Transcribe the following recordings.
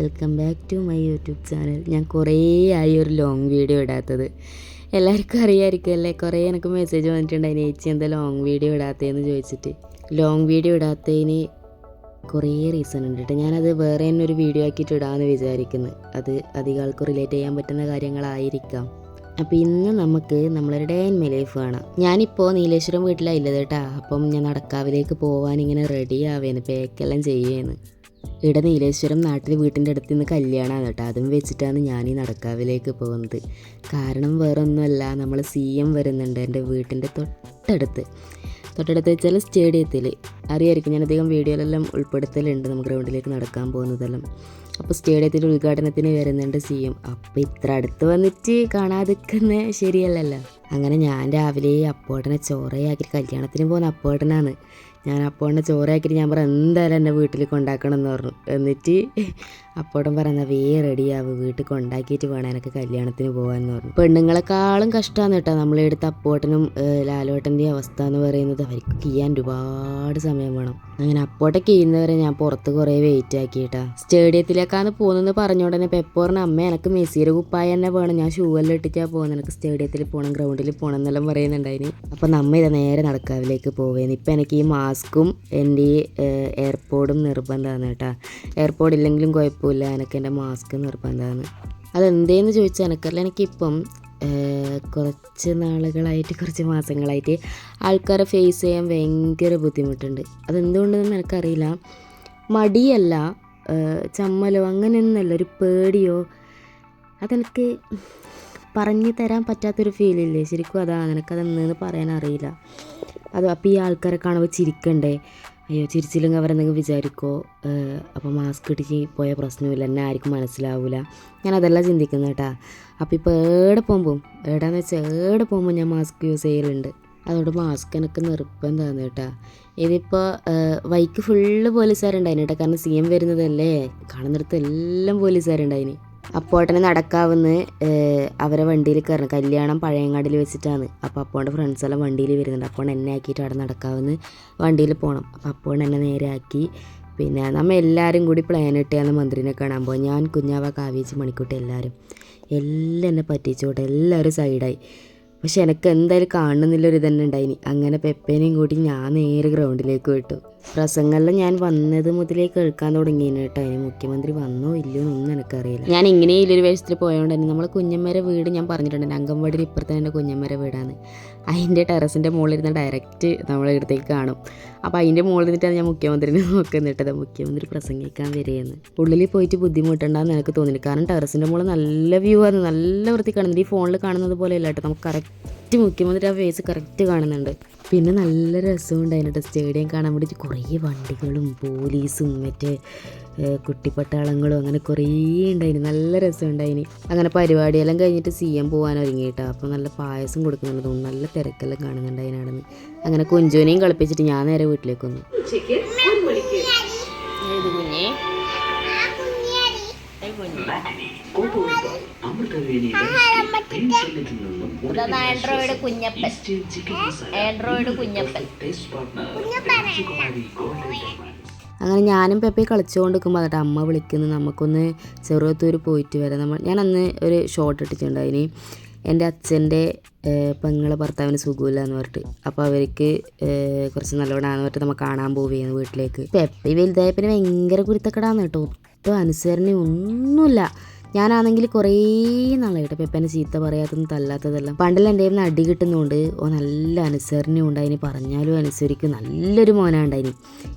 Welcome back to my YouTube channel. ഞാൻ കുറേ ആയി ഒരു ലോങ് വീഡിയോ ഇടാത്തത്. എല്ലാവർക്കും അറിയാമായിരിക്കും അല്ലേ? കുറേ എനിക്ക് മെസ്സേജ് വന്നിട്ടുണ്ടായിരുന്നു ചേച്ചി എന്താ ലോങ് വീഡിയോ ഇടാത്തതെന്ന് ചോദിച്ചിട്ട്. ലോങ് വീഡിയോ ഇടാത്തതിന് കുറേ റീസൺ ഉണ്ട് കേട്ടോ ഞാനത് വേറെ തന്നെ ഒരു വീഡിയോ ആക്കിയിട്ട് ഇടാമെന്ന് വിചാരിക്കുന്നു. അത് അധികം ആൾക്ക് റിലേറ്റ് ചെയ്യാൻ പറ്റുന്ന കാര്യങ്ങളായിരിക്കാം. അപ്പോൾ ഇന്ന് നമുക്ക് നമ്മളൊരു ഡേ ഇൻ ലൈഫ് കാണാം. ഞാനിപ്പോൾ നീലേശ്വരം വീട്ടിലായില്ലത് കേട്ടാ അപ്പം ഞാൻ നടക്കാവിലേക്ക് പോകാൻ ഇങ്ങനെ റെഡി ആവേന്ന് പേക്കെല്ലാം ചെയ്യുകയെന്ന് ഇവിടെ നീലേശ്വരം നാട്ടിൽ വീട്ടിന്റെ അടുത്ത് നിന്ന് കല്യാണമാണ് കേട്ടോ. അതും വെച്ചിട്ടാണ് ഞാൻ ഈ നടക്കാവിലേക്ക് പോകുന്നത്. കാരണം വേറൊന്നുമല്ല നമ്മൾ സി എം വരുന്നുണ്ട് എന്റെ വീട്ടിന്റെ തൊട്ടടുത്ത്. തൊട്ടടുത്ത് വെച്ചാൽ സ്റ്റേഡിയത്തിൽ. അറിയായിരിക്കും ഞാൻ അധികം വീഡിയോയിലെല്ലാം ഉൾപ്പെടുത്തലുണ്ട് നമുക്ക് ഗ്രൗണ്ടിലേക്ക് നടക്കാൻ പോകുന്നതെല്ലാം. അപ്പോൾ സ്റ്റേഡിയത്തിൽ ഉദ്ഘാടനത്തിന് വരുന്നുണ്ട് സി എം. അപ്പോൾ ഇത്ര അടുത്ത് വന്നിട്ട് കാണാതിരിക്കുന്നത് ശരിയല്ലല്ലോ. അങ്ങനെ ഞാൻ രാവിലെ അപ്പോട്ടനെ ചോറയാക്കി കല്യാണത്തിന് പോകുന്ന അപ്പോട്ടനാണ്. ഞാൻ അപ്പോട്ടനെ ചോറാക്കിയിട്ട് ഞാൻ പറഞ്ഞു എന്തായാലും എന്റെ വീട്ടിൽ കൊണ്ടാക്കണം എന്ന് പറഞ്ഞു. എന്നിട്ട് അപ്പോഴും പറയുന്ന വേ റെഡിയാവും വീട്ടിൽ കൊണ്ടാക്കിയിട്ട് വേണം എനിക്ക് കല്യാണത്തിന് പോകാമെന്ന് പറഞ്ഞു. പെണ്ണുങ്ങളെക്കാളും കഷ്ടമാണ് കേട്ടോ. നമ്മളെടുത്ത് അപ്പോട്ടനും ലാലോട്ടന്റെയും അവസ്ഥ എന്ന് പറയുന്നത് അവർക്ക് കീയാൻ ഒരുപാട് സമയം വേണം. അങ്ങനെ അപ്പോട്ടെ കീയുന്നവരെ ഞാൻ പുറത്ത് കുറേ വെയിറ്റ് ആക്കിയിട്ടാ. സ്റ്റേഡിയത്തിലേക്കാണ് പോകുന്നത് പറഞ്ഞ ഉടനെ പെപ്പോറിന് അമ്മ എനിക്ക് മെസ്സിയുടെ കുപ്പായ തന്നെ വേണം. ഞാൻ ഷൂ എല്ലാം ഇട്ടിട്ടാ പോകുന്നത്. എനിക്ക് സ്റ്റേഡിയത്തിൽ പോകണം ഗ്രൗണ്ടിൽ പോകണം എന്നെല്ലാം പറയുന്നുണ്ടായിന്. അപ്പം നമ്മ ഇത് നേരെ നടക്കാവിലേക്ക് പോവേന്ന്. ഇപ്പം എനിക്ക് ഈ മാസ്കും എന്റെ ഈ എയർപോഡും നിർബന്ധമാണ് കേട്ടോ. എയർപോഡ് ഇല്ലെങ്കിലും കുഴപ്പമില്ല എനിക്ക് എന്റെ മാസ്ക് നിർബന്ധമാണ്. അതെന്തേന്ന് ചോദിച്ചാൽ എനിക്കറിയില്ല. എനിക്കിപ്പം കുറച്ച് നാളുകളായിട്ട് കുറച്ച് മാസങ്ങളായിട്ട് ആൾക്കാരെ ഫേസ് ചെയ്യാൻ ഭയങ്കര ബുദ്ധിമുട്ടുണ്ട്. അതെന്തുകൊണ്ടെന്ന് എനിക്കറിയില്ല. മടിയല്ല ചമ്മലോ അങ്ങനെയൊന്നല്ല ഒരു പേടിയോ? അതെനിക്ക് പറഞ്ഞു തരാൻ പറ്റാത്തൊരു ഫീലില്ലേ ശരിക്കും അതാണ് എനിക്കതെന്ന് പറയാൻ അറിയില്ല അത് അപ്പോൾ ഈ ആൾക്കാരെ കാണുമ്പോൾ ചിരിക്കണ്ടേ? അയ്യോ ചിരിച്ചില്ലെങ്കിൽ അവരെന്തെങ്കിലും വിചാരിക്കോ? അപ്പോൾ മാസ്ക് ഇടിച്ച് പോയ പ്രശ്നമില്ല. എന്നെ ആർക്കും മനസ്സിലാവില്ല ഞാൻ അതെല്ലാം ചിന്തിക്കുന്നത് കേട്ടാ. അപ്പോൾ ഇപ്പോൾ ഏടെ പോകുമ്പോൾ ഏടാന്ന് വെച്ചാൽ ഏടെ പോകുമ്പോൾ ഞാൻ മാസ്ക് യൂസ് ചെയ്യലുണ്ട്? അതുകൊണ്ട് മാസ്ക് എനിക്ക് നിർബന്ധമാണ് കേട്ടാ. ഇതിപ്പോൾ വൈക്ക് ഫുള്ള് പോലീസുകാരുണ്ടായിന് കേട്ടോ. കാരണം സി എം വരുന്നതല്ലേ? കാണുന്നിടത്ത് എല്ലാം പോലീസുകാരുണ്ടായിന്. അപ്പോട്ടനെ നടക്കാവുന്ന് അവരെ വണ്ടിയിൽ കയറണം കല്യാണം പഴയങ്ങാടിൽ വെച്ചിട്ടാണ്. അപ്പോൾ ഫ്രണ്ട്സ് എല്ലാം വണ്ടിയിൽ വരുന്നുണ്ട്. അപ്പോൾ എന്നെ ആക്കിയിട്ട് അവിടെ നടക്കാവുന്ന വണ്ടിയിൽ പോകണം അപ്പോൾ അപ്പോൾ എന്നെ നേരെ ആക്കി. പിന്നെ നമ്മൾ എല്ലാവരും കൂടി പ്ലാൻ ഇട്ടാണ് മന്ത്രിനെ കാണാൻ പോകും ഞാൻ കുഞ്ഞാവ കാവ്യച്ച് മണിക്കൂട്ടി എല്ലാവരും എല്ലാം എന്നെ പറ്റിച്ചോട്ടെ എല്ലാവരും സൈഡായി പക്ഷെ എനിക്ക് എന്തായാലും കാണുന്നില്ലൊരു തന്നെ ഉണ്ടായിനി. അങ്ങനെ പെപ്പേനെയും കൂടി ഞാൻ നേരെ ഗ്രൗണ്ടിലേക്ക് വിട്ടു. പ്രസംഗമെല്ലാം ഞാൻ വന്നത് മുതലേ കേൾക്കാൻ തുടങ്ങിയാണ് കേട്ടോ. അതിന് മുഖ്യമന്ത്രി വന്നോ ഇല്ലയോ എന്നൊന്നും എനിക്കറിയില്ല. ഞാൻ ഇങ്ങനെ ഇല്ലൊരു വേഷത്തിൽ പോയതുകൊണ്ട് തന്നെ നമ്മളെ കുഞ്ഞമ്മേരെ വീട് ഞാൻ പറഞ്ഞിട്ടുണ്ട്. അങ്കൻവാടിയിൽ ഇപ്പുറത്തെ തന്നെ കുഞ്ഞമ്മേരെ വീടാണ്. അതിന്റെ ടെറസിന്റെ മുകളിൽ ഇരുന്ന് ഡയറക്റ്റ് നമ്മളെ ഇടത്തേക്ക് കാണും. അപ്പോൾ അതിന്റെ മുകളിൽ നിന്നിട്ടാണ് ഞാൻ മുഖ്യമന്ത്രിനെ നോക്കുന്നിട്ടത്. മുഖ്യമന്ത്രി പ്രസംഗിക്കാൻ വരികയെന്ന് ഉള്ളിൽ പോയിട്ട് ബുദ്ധിമുട്ടുണ്ടാകുന്ന എനിക്ക് തോന്നിയില്ല കാരണം ടെറസിന്റെ മുകളിൽ നല്ല വ്യൂ ആണ് നല്ല വൃത്തി കാണുന്നത് ഈ ഫോണിൽ കാണുന്നത് പോലെ അല്ല കേട്ടോ. നമുക്ക് കറക്റ്റ് മുഖ്യമന്ത്രി ആ ഫേസ് കറക്റ്റ് കാണുന്നുണ്ട്. പിന്നെ നല്ല രസമുണ്ട് അതിനോട് സ്റ്റേഡിയം കാണാൻ വേണ്ടി കുറേ വണ്ടികളും പോലീസും മറ്റേ കുട്ടിപ്പട്ടാളങ്ങളും അങ്ങനെ കുറേ ഉണ്ടായിന്. നല്ല രസമുണ്ടായിന്. അങ്ങനെ പരിപാടിയെല്ലാം കഴിഞ്ഞിട്ട് സി എം പോകാൻ കേട്ടോ അപ്പോൾ നല്ല പായസം കൊടുക്കുന്നുണ്ട് തോന്നുന്നു. നല്ല തിരക്കെല്ലാം കാണുന്നുണ്ട് അതിനാണ് അങ്ങനെ കുഞ്ചോനെയും കളിപ്പിച്ചിട്ട് ഞാൻ നേരെ വീട്ടിലേക്ക് വന്നു. ആൻഡ്രോയിഡ് കുഞ്ഞപ്പൻ. ആൻഡ്രോയിഡ് കുഞ്ഞപ്പൻ. അങ്ങനെ ഞാനും പെപ്പയും കളിച്ചുകൊണ്ട് നിൽക്കുമ്പോൾ എന്നിട്ട് അമ്മ വിളിക്കുന്നു നമുക്കൊന്ന് ചെറുപത്തൂർ പോയിട്ട് വരാം. നമ്മൾ ഞാൻ അന്ന് ഒരു ഷോട്ട് ഇട്ടിട്ടുണ്ട് അതിന് എന്റെ അച്ഛന്റെ പെങ്ങളെ ഭർത്താവിന് സുഖമില്ല എന്ന് പറഞ്ഞിട്ട്. അപ്പോൾ അവർക്ക് കുറച്ച് നല്ലവണ്ണാന്ന് പറഞ്ഞിട്ട് നമ്മൾ കാണാൻ പോവുകയാണ് വീട്ടിലേക്ക്. പെപ്പി വലുതായ പിന്നെ ഭയങ്കര കുരുത്തക്കടാന്ന് കേട്ടോ. ഒട്ടും അനുസരണ ഒന്നുമില്ല ഞാനാണെങ്കിൽ കുറേ നാളായിട്ട് പെപ്പനെ ചീത്ത പറയാത്തതും തല്ലാത്തതെല്ലാം പണ്ടെല്ലാം എന്റെ നിന്ന് അടി കിട്ടുന്നുണ്ട് ഓ നല്ല അനുസരണയും ഉണ്ടായിന് പറഞ്ഞാലും അനുസരിക്കും നല്ലൊരു മോനാണ്ടായിന്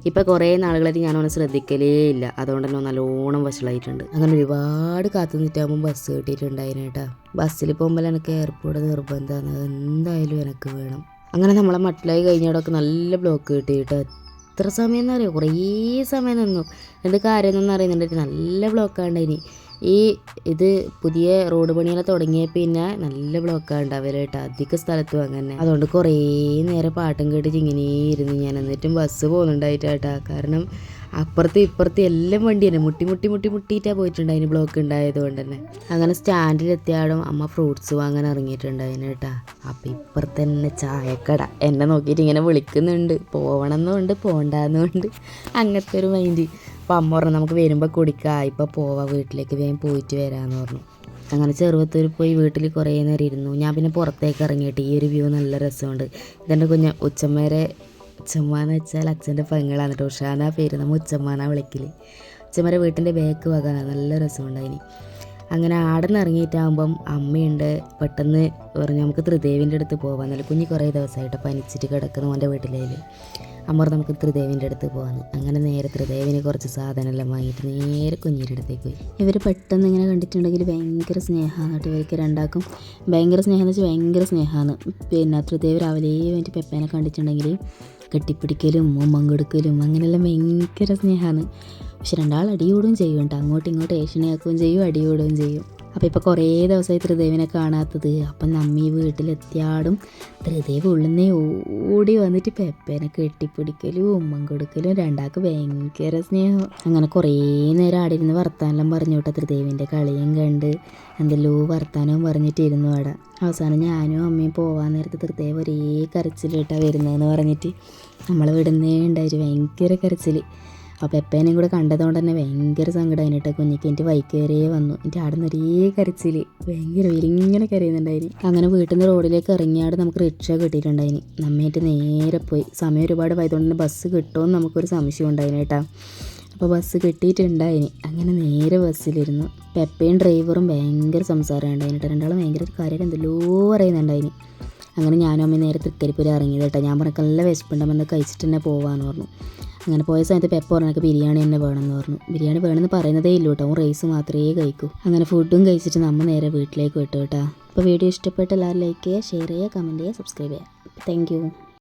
ഇപ്പോൾ കുറേ നാളുകളായിട്ട് ഞാൻ അവനെ ശ്രദ്ധിക്കലേ ഇല്ല. അതുകൊണ്ട് തന്നെ നല്ലോണം വഷളായിട്ടുണ്ട്. അങ്ങനെ ഒരുപാട് കാത്തു നിന്നിട്ടാകുമ്പോൾ ബസ് കിട്ടിയിട്ടുണ്ടായിന് കേട്ടോ. ബസ്സിൽ പോകുമ്പോൾ എനിക്ക് എയർപോർട്ട് നിർബന്ധമാണ്. എന്തായാലും എനിക്ക് വേണം. അങ്ങനെ നമ്മളെ മട്ടിലായി കഴിഞ്ഞിടമൊക്കെ നല്ല ബ്ലോക്ക് കിട്ടി കേട്ടോ. എത്ര സമയം എന്നറിയോ കുറേ സമയം നിന്നു. എന്നിട്ട് കാര്യം എന്നൊന്നും അറിയുന്നുണ്ട് നല്ല ബ്ലോക്കാണ്ടായിനി ഈ ഇത് പുതിയ റോഡ് പണികളെ തുടങ്ങിയ പിന്നെ നല്ല ബ്ലോക്കാണ് ഉണ്ടാവില്ല കേട്ടോ. അധിക സ്ഥലത്തും അങ്ങനെ അതുകൊണ്ട് കുറേ നേരം പാട്ടും കേട്ടിട്ട് ഇങ്ങനെ ഇരുന്ന് ഞാൻ എന്നിട്ടും ബസ് പോകുന്നുണ്ടായിട്ട് കേട്ടോ കാരണം അപ്പുറത്തും ഇപ്പുറത്തും എല്ലാം വണ്ടി തന്നെ. മുട്ടി മുട്ടി മുട്ടി മുട്ടിയിട്ടാണ് പോയിട്ടുണ്ടായിന് ബ്ലോക്ക് ഉണ്ടായത് കൊണ്ട് തന്നെ. അങ്ങനെ സ്റ്റാൻഡിൽ എത്തിയാടും അമ്മ ഫ്രൂട്ട്സ് വാങ്ങാൻ ഇറങ്ങിയിട്ടുണ്ടായിന് കേട്ടാ. അപ്പം ഇപ്പുറത്ത് തന്നെ ചായക്കട. എന്നെ നോക്കിയിട്ട് ഇങ്ങനെ വിളിക്കുന്നുണ്ട്. പോകണമെന്നുണ്ട് പോകണ്ടെന്നുണ്ട് അങ്ങനത്തെ ഒരു മൈൻഡ് അപ്പോൾ അമ്മ പറഞ്ഞു നമുക്ക് വരുമ്പോൾ കുടിക്കാം. ഇപ്പോൾ പോവാം വീട്ടിലേക്ക് വേഗം പോയിട്ട് വരാമെന്ന് പറഞ്ഞു. അങ്ങനെ ചെറുപ്പത്തൂർ പോയി വീട്ടിൽ കുറേ നേരം ഇരുന്നു. ഞാൻ പിന്നെ പുറത്തേക്ക് ഇറങ്ങിയിട്ട് ഈ ഒരു വ്യൂ നല്ല രസമുണ്ട്. ഇതെന്റെ കുഞ്ഞ ഉച്ചമ്മേരെ ഉച്ചമ്മാന്ന് വെച്ചാൽ അച്ഛന്റെ പെങ്ങളാണ് കേട്ടോ. ഉഷാന പേര്. നമ്മൾ ഉച്ചമ്മാനാ വിളിക്കൽ ഉച്ചമ്മേരെ വീട്ടിന്റെ ബാക്ക് വകാനാണ് നല്ല രസമുണ്ടായിനി അങ്ങനെ ആടെ നിന്ന് ഇറങ്ങിയിട്ടാകുമ്പം അമ്മയുണ്ട്. പെട്ടെന്ന് പറഞ്ഞു നമുക്ക് ത്രിദേവിന്റെ അടുത്ത് പോകാം നല്ല കുഞ്ഞ് കുറേ ദിവസമായിട്ട് പനിച്ചിട്ട് കിടക്കുന്നു എന്റെ വീട്ടിലേൽ അമ്മ നമുക്ക് ത്രിദേവിന്റെ അടുത്ത് പോകാമെന്ന് അങ്ങനെ നേരെ ത്രിദേവിന് കുറച്ച് സാധനമെല്ലാം വാങ്ങിയിട്ട് നേരെ കുഞ്ഞിന്റെ അടുത്തേക്ക് പോയി. ഇവർ പെട്ടെന്ന് ഇങ്ങനെ കണ്ടിട്ടുണ്ടെങ്കിൽ ഭയങ്കര സ്നേഹമാണ് കേട്ടോ ഇവർക്ക് രണ്ടാക്കും ഭയങ്കര സ്നേഹം എന്ന് വെച്ചാൽ ഭയങ്കര സ്നേഹമാണ്. പിന്നെ ത്രിദേവ് രാവിലെ വേണ്ടി പെപ്പേനെ കണ്ടിട്ടുണ്ടെങ്കിൽ കെട്ടിപ്പിടിക്കലും ഉമ്മം കൊടുക്കലും അങ്ങനെയെല്ലാം ഭയങ്കര സ്നേഹമാണ്. പക്ഷെ രണ്ടാൾ അടിയോടും ചെയ്യും കേട്ടോ. അങ്ങോട്ടും ഇങ്ങോട്ടും ഏഷണിയാക്കുകയും ചെയ്യും അടിയോടുകയും ചെയ്യും. അപ്പോൾ ഇപ്പോൾ കുറേ ദിവസമായി ത്രിദേവിനെ കാണാത്തത്. അപ്പം നമ്മി വീട്ടിലെത്തിയാടും ത്രിദേവ് ഉള്ളുന്നേ ഓടി വന്നിട്ട് പെപ്പേനെ കെട്ടിപ്പിടിക്കലും ഉമ്മം കൊടുക്കലും രണ്ടാൾക്ക് ഭയങ്കര സ്നേഹം. അങ്ങനെ കുറേ നേരം ആടെ ഇരുന്ന് വർത്താനെല്ലാം പറഞ്ഞു കേട്ടോ ത്രിദേവിന്റെ കളിയും കണ്ട്. എന്തെല്ലോ വർത്താനവും പറഞ്ഞിട്ടിരുന്നു അവിടെ അവസാനം ഞാനും അമ്മയും പോവാൻ നേരത്തെ ത്രിദേവ് ഒരേ കരച്ചിലിട്ടാണ് വരുന്നതെന്ന് പറഞ്ഞിട്ട് നമ്മളെ വിടുന്നേ ഉണ്ടായിരുന്നു ഭയങ്കര കരച്ചിൽ അപ്പോൾ പെപ്പേനെയും കൂടെ കണ്ടതുകൊണ്ട് തന്നെ ഭയങ്കര സങ്കടമായിട്ട് കേട്ടോ കുഞ്ഞിക്ക് എന്റെ വൈക്ക് വരെ വന്നു. എന്റെ അവിടെ നിന്ന് ഒരേ കരച്ചിൽ ഭയങ്കര ഇങ്ങനെ കരയുന്നുണ്ടായിന്. അങ്ങനെ വീട്ടിൽ നിന്ന് റോഡിലേക്ക് ഇറങ്ങിയാട് നമുക്ക് റിക്ഷ കിട്ടിയിട്ടുണ്ടായിന്. നമ്മേറ്റ് നേരെ പോയി. സമയം ഒരുപാട് പോയതുകൊണ്ട് ബസ് കിട്ടുമെന്ന് നമുക്കൊരു സംശയം ഉണ്ടായിന് കേട്ടോ. അപ്പോൾ ബസ് കിട്ടിയിട്ടുണ്ടായിന്. അങ്ങനെ നേരെ ബസ്സിലിരുന്നു. പെപ്പയും ഡ്രൈവറും ഭയങ്കര സംസാരം ഉണ്ടായിന് കേട്ടോ. രണ്ടാളും ഭയങ്കര ഒരു കാര്യം എന്തെല്ലോ പറയുന്നുണ്ടായിന്. അങ്ങനെ ഞാനും അമ്മ നേരെ തൃക്കരിപ്പൂര് ഇറങ്ങിയത് കേട്ടോ. ഞാൻ പറഞ്ഞ നല്ല വിശപ്പുണ്ടെന്ന് കഴിച്ചിട്ട് തന്നെ പോവാന്ന് പറഞ്ഞു. അങ്ങനെ പോയ സമയത്ത് പെപ്പ പറഞ്ഞു "എനിക്ക് ബിരിയാണി തന്നെ വേണമെന്ന് പറഞ്ഞു. ബിരിയാണി വേണമെന്ന് പറയുന്നതേ ഇല്ല കേട്ടോ. റൈസ് മാത്രമേ കഴിക്കൂ. അങ്ങനെ ഫുഡും കഴിച്ചിട്ട് നമ്മൾ നേരെ വീട്ടിലേക്ക് വിട്ടു കേട്ടോ. അപ്പോൾ വീഡിയോ ഇഷ്ടപ്പെട്ട എല്ലാവരും ലൈക്ക് ചെയ്യുക ഷെയർ ചെയ്യുക കമന്റ് ചെയ്യുക സബ്സ്ക്രൈബ് ചെയ്യുക. താങ്ക്